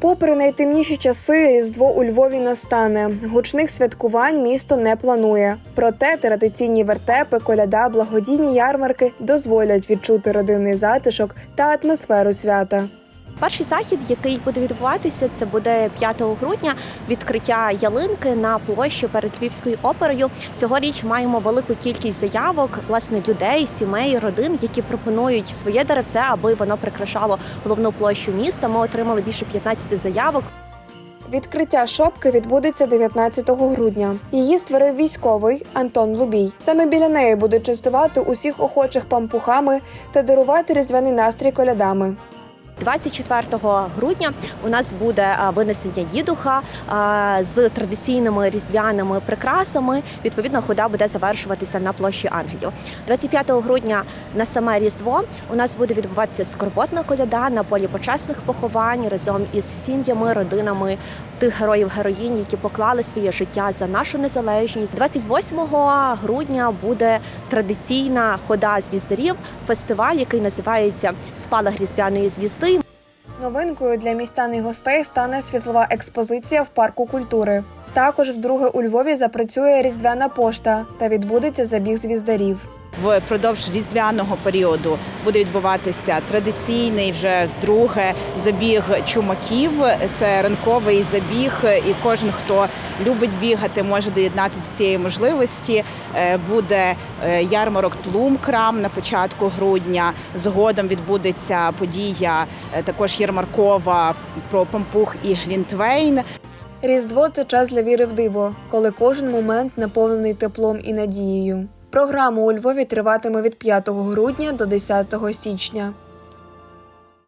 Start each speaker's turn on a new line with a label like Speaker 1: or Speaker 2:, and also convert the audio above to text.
Speaker 1: Попри найтемніші часи, Різдво у Львові настане. Гучних святкувань місто не планує. Проте традиційні вертепи, коляда, благодійні ярмарки дозволять відчути родинний затишок та атмосферу свята.
Speaker 2: Перший захід, який буде відбуватися, це буде 5 грудня. Відкриття ялинки на площі перед Львівською оперою. Цьогоріч маємо велику кількість заявок, власне, людей, сімей, родин, які пропонують своє деревце, аби воно прикрашало головну площу міста. Ми отримали більше 15 заявок.
Speaker 1: Відкриття шопки відбудеться 19 грудня. Її створив військовий Антон Лубій. Саме біля неї будуть частувати усіх охочих пампухами та дарувати різдвяний настрій колядами.
Speaker 2: 24 грудня у нас буде винесення дідуха з традиційними різдвяними прикрасами. Відповідно, хода буде завершуватися на площі Ангелів. 25 грудня на саме різдво у нас буде відбуватися скорботна коляда на полі почесних поховань разом із сім'ями, родинами тих героїв героїнь, які поклали своє життя за нашу незалежність. 28 грудня буде традиційна хода звіздарів, фестиваль, який називається Спалах різдвяної звізди.
Speaker 1: Новинкою для містян і гостей стане світлова експозиція в парку культури. Також вдруге у Львові запрацює різдвяна пошта та відбудеться забіг звіздарів.
Speaker 3: Впродовж різдвяного періоду буде відбуватися традиційний вже вдруге забіг чумаків. Це ранковий забіг, і кожен, хто любить бігати, може доєднатися до цієї можливості. Е, Буде е, ярмарок Тлумкрам на початку грудня. Згодом відбудеться подія е, також ярмаркова про пампух і глінтвейн.
Speaker 1: Різдво це час для віри в диво, коли кожен момент наповнений теплом і надією. Програма у Львові триватиме від 5 грудня до 10 січня.